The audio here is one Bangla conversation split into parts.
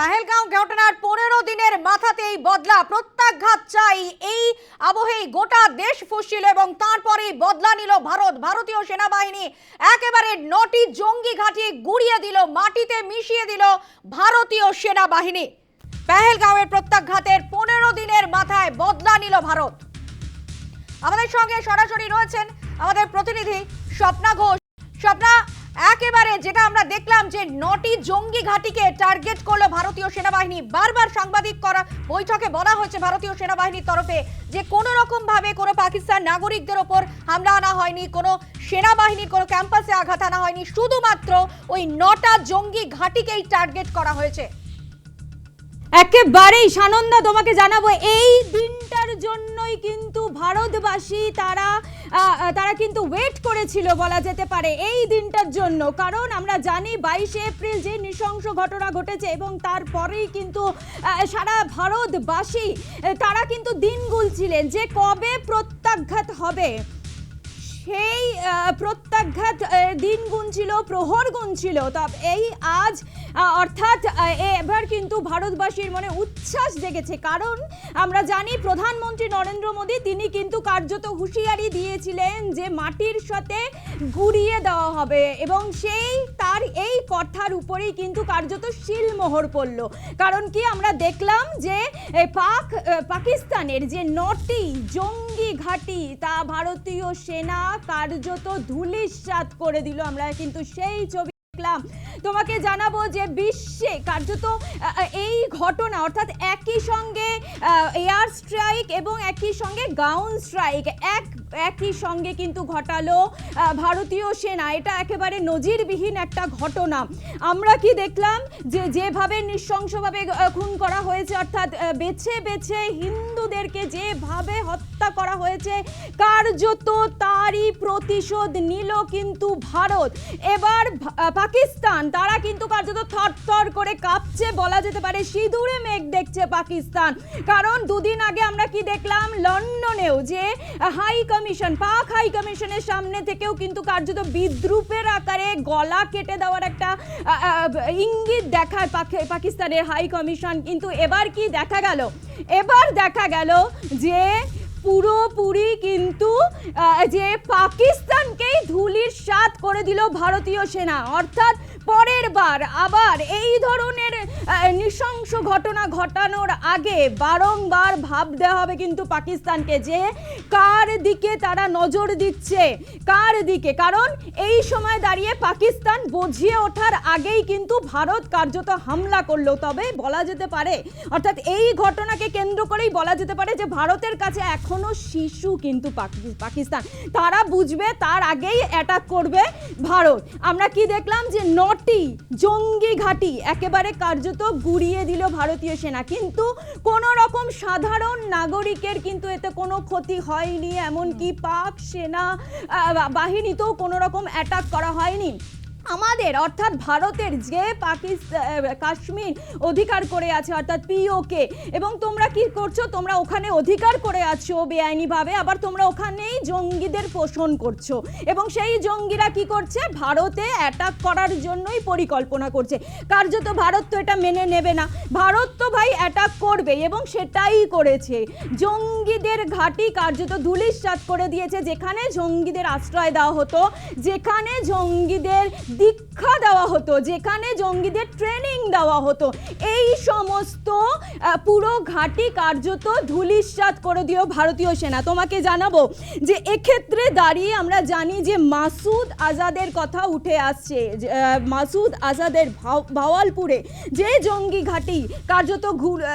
পাহেলগাঁও ঘটনার পনেরো দিনের মাথাতেই বদলা, প্রত্যাঘাত চাই এই আবহেই গোটা দেশ ফুসছিল এবং তারপরেই বদলা নিল ভারত। ভারতীয় সেনাবাহিনী একেবারে নটি জঙ্গি ঘাঁটি গুড়িয়ে দিল, মাটিতে মিশিয়ে দিল ভারতীয় সেনাবাহিনী। পেহেলগাঁওয়ের প্রত্যাঘাতের পনেরো দিনের মাথায় বদলা নিল ভারত। আমাদের সঙ্গে সরাসরি রয়েছেন আমাদের প্রতিনিধি স্বপ্না ঘোষ। স্বপ্না একেবারে যেটা আমরা দেখলাম যে নটি জঙ্গি ঘাঁটিকে টার্গেট করল ভারতীয় সেনাবাহিনী। বারবার সাংবাদিক করা বৈঠকে বলা হয়েছে ভারতীয় সেনাবাহিনীর তরফে যে কোনো রকম ভাবে কোনো পাকিস্তান নাগরিকদের ওপর হামলা আনা হয়নি, কোনো সেনাবাহিনীর, কোনো ক্যাম্পাসে আঘাত আনা হয়নি। শুধুমাত্র ওই নটা জঙ্গি ঘাঁটিকেই টার্গেট করা হয়েছে। একেবারেই সানন্দা, তোমাকে জানাব, এই দিনটার জন্যই কিন্তু ভারতবাসী তারা তারা কিন্তু ওয়েট করেছিল বলা যেতে পারে এই দিনটার জন্য। কারণ আমরা জানি বাইশে এপ্রিল যে নৃশংস ঘটনা ঘটেছে এবং তারপরেই কিন্তু সারা ভারতবাসী তারা কিন্তু দিন গুলছিলেন যে কবে প্রত্যাঘাত হবে। সেই প্রত্যাঘাত দিন গুনছিল, প্রহর গুনছিল। তবে এই আজ অর্থাৎ এবার কিন্তু ভারতবাসীর মনে উচ্ছ্বাস জেগেছে। কারণ আমরা জানি, প্রধানমন্ত্রী নরেন্দ্র মোদী, তিনি কিন্তু কার্যত হুঁশিয়ারি দিয়েছিলেন যে মাটির সাথে গুড়িয়ে দেওয়া হবে। এবং সেই তার এই কথার উপরেই কিন্তু কার্যত শিলমোহর পড়ল। কারণ কি আমরা দেখলাম যে পাক পাকিস্তানের যে নটি জঙ্গি ঘাঁটি, তা ভারতীয় সেনা কার্যত ধুলিস করে দিল। আমরা কিন্তু সেই ছবি দেখলাম। তোমাকে জানাব যে বিশ্বে কার্যত এই ঘটনা, অর্থাৎ একই সঙ্গে এয়ার স্ট্রাইক এবং একই সঙ্গে গাউন স্ট্রাইক এক, একই সঙ্গে কিন্তু ঘটালো ভারতীয় সেনা। এটা একেবারে নজিরবিহীন একটা ঘটনা। আমরা কি দেখলাম যে যেভাবে নৃশংসভাবে খুন করা হয়েছে, অর্থাৎ বেছে বেছে হিন্দুদেরকে যেভাবে হত্যা করা হয়েছে। কার্যত তারই প্রতিশোধ নিল কিন্তু ভারত। এবার পাকিস্তান, তারা কিন্তু কার্যত থরথর করে কাঁপছে বলা যেতে পারে। সিঁদুরে মেঘ দেখছে পাকিস্তান। কারণ দুদিন আগে আমরা কি দেখলাম লন্ডনেও যে হাই কমিশন, পাক হাই কমিশনের সামনে থেকেও কিন্তু কার্যত বিদ্রুপের আকারে গলা কেটে দেওয়ার একটা ইঙ্গিত দেখায় পাকি- পাকিস্তানের হাই কমিশন। কিন্তু এবার কি দেখা গেল? এবার দেখা গেল যে পুরোপুরি কিন্তু যে পাকিস্তানকেই ধুলির স্বাদ করে দিল ভারতীয় সেনা। অর্থাৎ পরের বার আবার এই ধরনের নৃশংস ঘটনা ঘটানোর আগে বারংবার ভাবতে হবে কিন্তু পাকিস্তানকে যে কার দিকে তারা নজর দিচ্ছে, কার দিকে? কারণ এই সময় দাঁড়িয়ে পাকিস্তান বুঝিয়ে ওঠার আগেই কিন্তু ভারত কার্যত হামলা করল। তবে বলা যেতে পারে, অর্থাৎ এই ঘটনাকে কেন্দ্র করেই বলা যেতে পারে যে ভারতের কাছে এখনও শিশু কিন্তু পাকি- পাকিস্তান। তারা বুঝবে, তার আগেই অ্যাটাক করবে ভারত। আমরা কি দেখলাম যে নটি জঙ্গি ঘাঁটি একেবারে কার্যত গুড়িয়ে দিল ভারতীয় সেনা। কিন্তু কোনো রকম সাধারণ নাগরিকের কিন্তু এতে কোনো ক্ষতি হয়নি। এমনকি পাক সেনা বাহিনীতেও কোনো রকম অ্যাটাক করা হয়নি। আমাদের, অর্থাৎ ভারতের যে পাকিস্তান কাশ্মীর অধিকার করে আছে, অর্থাৎ পিওকে এবং তোমরা কি করছ? তোমরা ওখানে অধিকার করে আছো বেআইনিভাবে, আবার তোমরা ওখানেই জঙ্গিদের পোষণ করছ। এবং সেই জঙ্গিরা কি করছে? ভারতে অ্যাটাক করার জন্যই পরিকল্পনা করছে। কার্যত ভারত তো এটা মেনে নেবে না। ভারত তো ভাই অ্যাটাক করবে, এবং সেটাই করেছে। জঙ্গিদের ঘাঁটি কার্যত ধুলিস্বাত করে দিয়েছে, যেখানে জঙ্গিদের আশ্রয় দেওয়া হতো, যেখানে জঙ্গিদের দীক্ষা দেওয়া হতো, যেখানে জঙ্গিদের ট্রেনিং দেওয়া হতো। এই সমস্ত পুরো ঘাঁটি কার্যত ধুলিস্বাত করে দিও ভারতীয় সেনা। তোমাকে জানাব যে এক্ষেত্রে দাঁড়িয়ে আমরা জানি যে মাসুদ আজাদের কথা উঠে আসছে। মাসুদ আজাদের ভাও- ভাওয়ালপুরে যে জঙ্গি ঘাঁটি কার্যত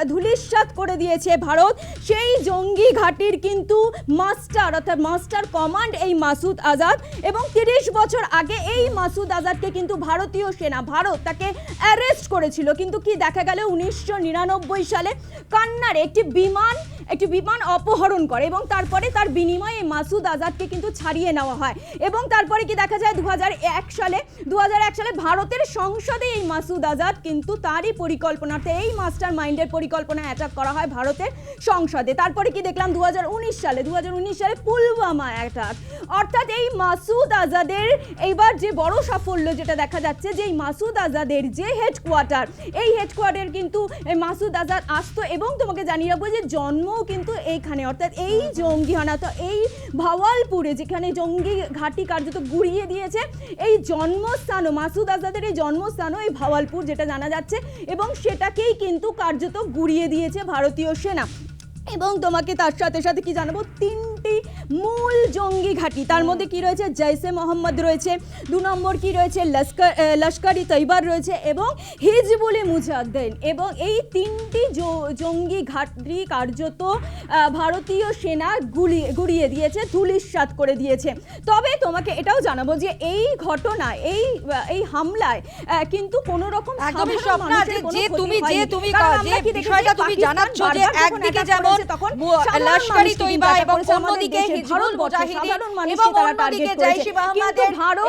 ধূলিসাৎ করে দিয়েছে ভারত, সেই জঙ্গি ঘাঁটির কিন্তু মাস্টার, অর্থাৎ মাস্টার কমান্ড এই মাসুদ আজাদ এবং তিরিশ বছর আগে এই মাসুদ আজাদকে কিন্তু ভারতীয় সেনা, ভারত তাকে অ্যারেস্ট করেছিল। কিন্তু কি দেখা গেল? উনিশশো নিরানব্বই সালে কান্নারে একটি বিমান একটি বিমান অপহরণ করে এবং তারপরে তার বিনিময়ে মাসুদ আজাদকে কিন্তু ছাড়িয়ে নেওয়া হয়। এবং তারপরে কি দেখা যায়? দু সালে দু সালে ভারতের সংসদে এই মাসুদ আজাদ কিন্তু তারই পরিকল্পনাতে এই মাস্টার মাইন্ডের পরিকল্পনা অ্যাটাক করা হয় ভারতের সংসদে। তারপরে কি দেখলাম? দু হাজার উনিশ সালে দু হাজার উনিশ সালে পুলওয়ামা অ্যাটাক অর্থাৎ এই মাসুদ আজাদের এইবার যে বড় সাফল্য করল যেটা দেখা যাচ্ছে যে এই মাসুদ আজাদের যে হেডকোয়ার্টার এই হেডকোয়ার্টার কিন্তু মাসুদ আজাদ আসতো এবং তোমাকে জানিয়ে রাখব যে জন্মও কিন্তু এইখানে। অর্থাৎ এই জঙ্গিহানা তো এই ভাওয়ালপুরে যেখানে জঙ্গি ঘাঁটি কার্যত গুড়িয়ে দিয়েছে, এই জন্মস্থানও, মাসুদ আজাদের এই জন্মস্থানও এই ভাওয়ালপুর যেটা জানা যাচ্ছে এবং সেটাকেই কিন্তু কার্যত গুড়িয়ে দিয়েছে ভারতীয় সেনা। এবং তোমাকে তার সাথে সাথে কি জানাব? তিনটি মূল জঙ্গি ঘাঁটি। তার মধ্যে কি রয়েছে? জৈসে মোহাম্মদ রয়েছে। দু নম্বর কি রয়েছে? লস্কর লস্করি তৈবার রয়েছে এবং হিজবুলে মুজাদ্দিন। এবং এই তিনটি জঙ্গি ঘাঁটি কার্যত ভারতীয় সেনা গুলিয়ে গুড়িয়ে দিয়েছে ধুলিস্বাত করে দিয়েছে। তবে তোমাকে এটাও জানাব যে এই ঘটনা এই এই হামলায় কিন্তু কোনো রকম একদমই স্বপ্না যে তুমি যে তুমি যে বিষয়টা তুমি জানাচ্ছ যে একদিকে যেমন লস্করি তৈবা এবং আমাদের অন্যদিকে হিজবুল মুজাহিদিন এবং অন্যদিকে জৈশ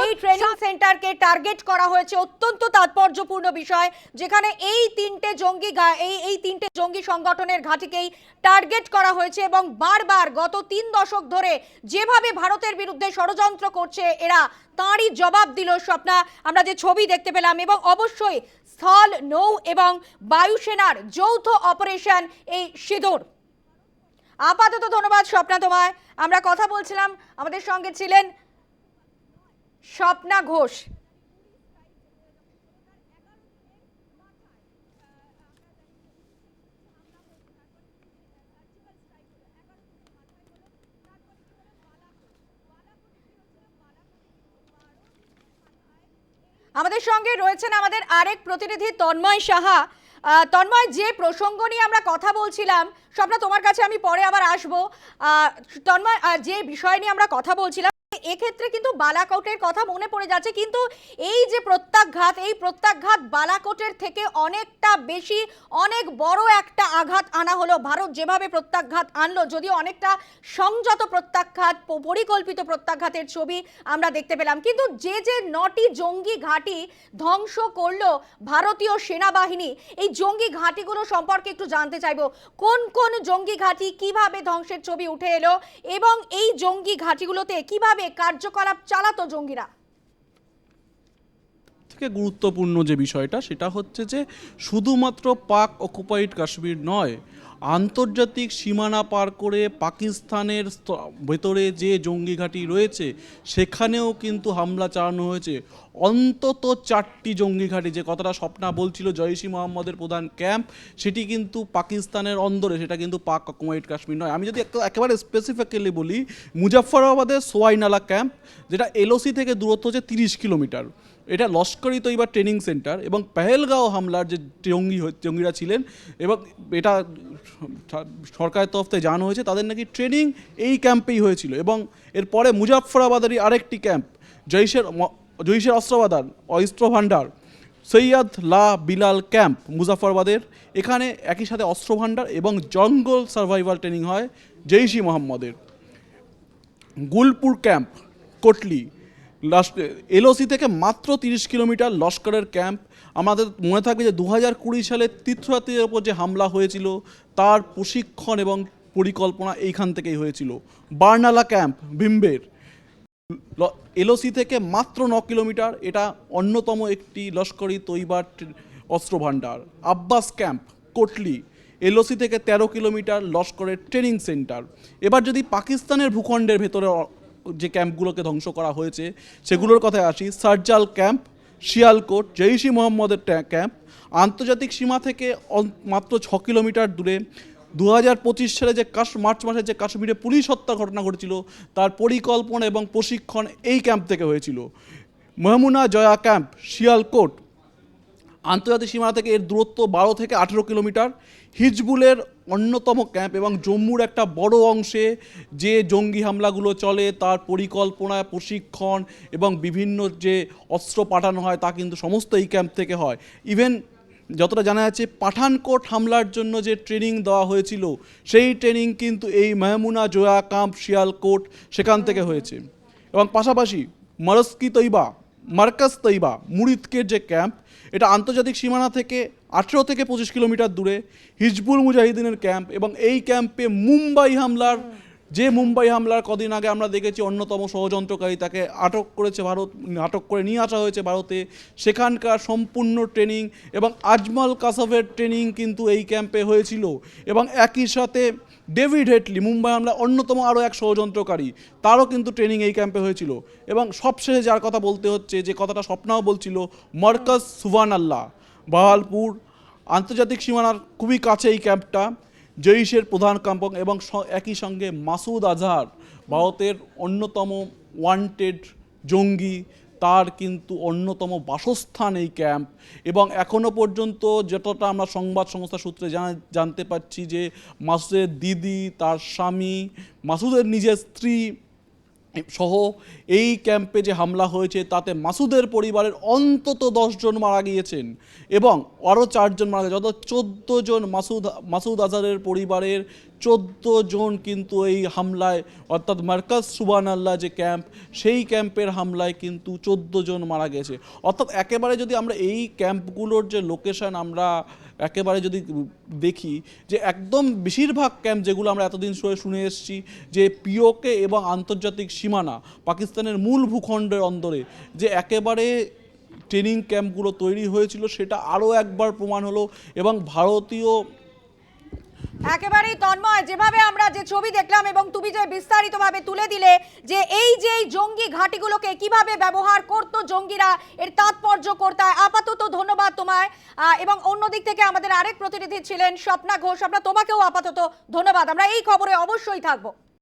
এই ট্রেনিং সেন্টারকে টার্গেট করা হয়েছে অত্যন্ত তাৎপর্যপূর্ণ বিষয় যেখানে এই তিনটে জঙ্গি এই এই তিনটে জঙ্গি সংগঠনের ঘাঁটিকেই টার্গেট করা হয়েছে এবং বারবার গত তিন দশক ধরে যেভাবে ভারতের বিরুদ্ধে ষড়যন্ত্র করছে এরা তাঁরই জবাব দিল স্বপ্না। আমরা যে ছবি দেখতে পেলাম এবং অবশ্যই স্থল নৌ এবং বায়ুসেনার যৌথ অপারেশন এই সিঁদুর। আপাতত ধন্যবাদ, স্বপ্না তোমায়। আমরা কথা বলছিলাম, আমাদের সঙ্গে ছিলেন স্বপ্না ঘোষ। আমাদের সঙ্গে রয়েছেন আমাদের আরেক প্রতিনিধি, তন্ময় সাহা। তন্ময়, যে প্রসঙ্গ নিয়ে আমরা কথা বলছিলাম, স্বপ্না, তোমার কাছে আমি পরে আবার আসব। তন্ময় যে বিষয় নিয়ে আমরা কথা বলছিলাম এক্ষেত্রে কিন্তু বালাকোটের কথা মনে পড়ে যাচ্ছে, কিন্তু এই যে প্রত্যাঘাত, এই প্রত্যাঘাত বালাকোটের থেকে অনেকটা বেশি, অনেক বড় একটা আঘাত আনা হলো। ভারত যেভাবে প্রত্যাঘাত আনলো, যদিও অনেকটা সংযত প্রত্যাঘাত, পরিকল্পিত প্রত্যাঘাতের ছবি আমরা দেখতে পেলাম। কিন্তু যে যে নটি জঙ্গি ঘাঁটি ধ্বংস করল ভারতীয় সেনাবাহিনী, এই জঙ্গি ঘাঁটিগুলো সম্পর্কে একটু জানতে চাইব। কোন কোন জঙ্গি ঘাঁটি কীভাবে ধ্বংসের ছবি উঠে এলো এবং এই জঙ্গি ঘাঁটিগুলোতে কীভাবে কার্যকলাপ চালাতো জঙ্গিরা। থেকে গুরুত্বপূর্ণ যে বিষয়টা, সেটা হচ্ছে যে শুধুমাত্র পাক অকুপাইড কাশ্মীর নয় আন্তর্জাতিক সীমানা পার করে পাকিস্তানের ভেতরে যে জঙ্গি ঘাঁটি রয়েছে, সেখানেও কিন্তু হামলা চালানো হয়েছে। অন্তত চারটি জঙ্গি ঘাঁটি, যে কথাটা স্বপ্না বলছিল জয়সী মোহাম্মদের প্রধান ক্যাম্প, সেটি কিন্তু পাকিস্তানের অন্দরে, সেটা কিন্তু পাক অকুপাইড কাশ্মীর নয়। আমি যদি এক- একেবারে স্পেসিফিক্যালি বলি, মুজাফফরাবাদের সোয়াইনালা ক্যাম্প, যেটা এলওসি থেকে দূরত্ব হচ্ছে তিরিশ কিলোমিটার। এটা লস্করি তৈবা ট্রেনিং সেন্টার এবং পেহেলগাঁও হামলার যে জঙ্গি জঙ্গিরা ছিলেন এবং এটা সরকারের তরফ থেকে জানানো হয়েছে, তাদের নাকি ট্রেনিং এই ক্যাম্পেই হয়েছিল এবং এরপরে মুজাফফরাবাদেরই আরেকটি ক্যাম্প, জৈশের জৈশের অস্ত্রবাদার, অস্ত্র ভাণ্ডার, সৈয়দ লা বিলাল ক্যাম্প মুজাফরবাদের এখানে একই সাথে অস্ত্র ভাণ্ডার এবং জঙ্গল সার্ভাইভাল ট্রেনিং হয় জৈশি মোহাম্মদের। গুলপুর ক্যাম্প, কোটলি এলওসি থেকে মাত্র তিরিশ কিলোমিটার লস্করের ক্যাম্প। আমাদের মনে থাকবে যে দু হাজার কুড়ি সালে তীর্থযাত্রীদের ওপর যে হামলা হয়েছিল, তার প্রশিক্ষণ এবং পরিকল্পনা এইখান থেকেই হয়েছিল। বার্নালা ক্যাম্প, ভিম্বের। এলওসি থেকে মাত্র ন কিলোমিটার, এটা অন্যতম একটি লস্করি তৈবার অস্ত্র ভাণ্ডার আব্বাস ক্যাম্প, কোটলি। এলওসি থেকে তেরো কিলোমিটার লস্করের ট্রেনিং সেন্টার। এবার যদি পাকিস্তানের ভূখণ্ডের ভেতরে যে ক্যাম্পগুলোকে ধ্বংস করা হয়েছে, সেগুলোর কথায় আসি। সার্জাল ক্যাম্প, শিয়ালকোট, জৈশি মোহাম্মদের ক্যাম্প, আন্তর্জাতিক সীমা থেকে মাত্র ছ কিলোমিটার দূরে। দু হাজার পঁচিশ সালে যে কাশ, মার্চ মাসে যে কাশ্মীরে পুলিশ হত্যা ঘটনা ঘটেছিল, তার পরিকল্পনা এবং প্রশিক্ষণ এই ক্যাম্প থেকে হয়েছিল। মেহমুনা জয়া ক্যাম্প, শিয়ালকোট, আন্তর্জাতিক সীমানা থেকে এর দূরত্ব বারো থেকে আঠেরো কিলোমিটার। হিজবুলের অন্যতম ক্যাম্প এবং জম্মুর একটা বড় অংশে যে জঙ্গি হামলাগুলো চলে, তার পরিকল্পনা, প্রশিক্ষণ এবং বিভিন্ন যে অস্ত্র পাঠানো হয়, তা কিন্তু সমস্ত এই ক্যাম্প থেকে হয়। ইভেন যতটা জানা যাচ্ছে, পাঠানকোট হামলার জন্য যে ট্রেনিং দেওয়া হয়েছিল, সেই ট্রেনিং কিন্তু এই মেহমুনা জোয়া ক্যাম্প শিয়ালকোট, সেখান থেকে হয়েছে। এবং পাশাপাশি মারস্কি তৈবা মার্কাস তৈবা মুরিদকের যে ক্যাম্প, এটা আন্তর্জাতিক সীমানা থেকে আঠেরো থেকে পঁচিশ কিলোমিটার দূরে হিজবুল মুজাহিদিনের ক্যাম্প এবং এই ক্যাম্পে মুম্বাই হামলার, যে মুম্বাই হামলার কদিন আগে আমরা দেখেছি অন্যতম ষড়যন্ত্রকারী তাকে আটক করেছে ভারত, আটক করে নিয়ে আসা হয়েছে ভারতে। সেখানকার সম্পূর্ণ ট্রেনিং এবং আজমল কাসাফের ট্রেনিং কিন্তু এই ক্যাম্পে হয়েছিল এবং একই সাথে ডেভিড হেটলি মুম্বাই আমরা অন্যতম আরও এক ষড়যন্ত্রকারী, তারও কিন্তু ট্রেনিং এই ক্যাম্পে হয়েছিল। এবং সবশেষে যার কথা বলতে হচ্ছে, যে কথাটা স্বপ্নাও বলছিল মরকাজ সুভান আল্লাহ বাহালপুর আন্তর্জাতিক সীমানার খুবই কাছে এই ক্যাম্পটা জৈশের প্রধান কাম্পক এবং একই সঙ্গে মাসুদ আজহার, ভারতের অন্যতম ওয়ান্টেড জঙ্গি তার কিন্তু অন্যতম বাসস্থান এই ক্যাম্প। এবং এখনও পর্যন্ত যতটা আমরা সংবাদ সংস্থা সূত্রে জানতে পারছি যে মাসুদের দিদি, তার স্বামী, মাসুদের নিজের স্ত্রী সহ এই ক্যাম্পে যে হামলা হয়েছে, তাতে মাসুদের পরিবারের অন্তত জন মারা গিয়েছেন। এবং আরও চারজন মারা গেছে, অর্থাৎ চোদ্দ জন মাসুদ মাসুদ আজহারের পরিবারের চোদ্দ জন কিন্তু এই হামলায়, অর্থাৎ মার্কাজ সুবান আল্লাহ যে ক্যাম্প, সেই ক্যাম্পের হামলায় কিন্তু চোদ্দ জন মারা গেছে। অর্থাৎ একেবারে যদি আমরা এই ক্যাম্পগুলোর যে লোকেশন আমরা একেবারে যদি দেখি, যে একদম বেশিরভাগ ক্যাম্প যেগুলো আমরা এতদিন শুনে এসেছি, যে পিওকে এবং আন্তর্জাতিক সীমানা, পাকিস্তানের মূল ভূখণ্ডের অন্দরে, যে একেবারে ট্রেনিং ক্যাম্পগুলো তৈরি হয়েছিল, সেটা আরও একবার প্রমাণ হলো এবং ভারতীয় একেবারেই তন্ময়। যেভাবে আমরা যে ছবি দেখলাম এবং তুমি যে বিস্তারিতভাবে তুলে দিলে যে এই যে জঙ্গি ঘাঁটিগুলোকে কীভাবে ব্যবহার করত জঙ্গিরা, এর তাৎপর্য কর্তায় আপাতত ধন্যবাদ তোমায়। এবং অন্য দিক থেকে আমাদের আরেক প্রতিনিধি ছিলেন স্বপ্না ঘোষ। আমরা তোমাকেও আপাতত ধন্যবাদ। আমরা এই খবরে অবশ্যই থাকব।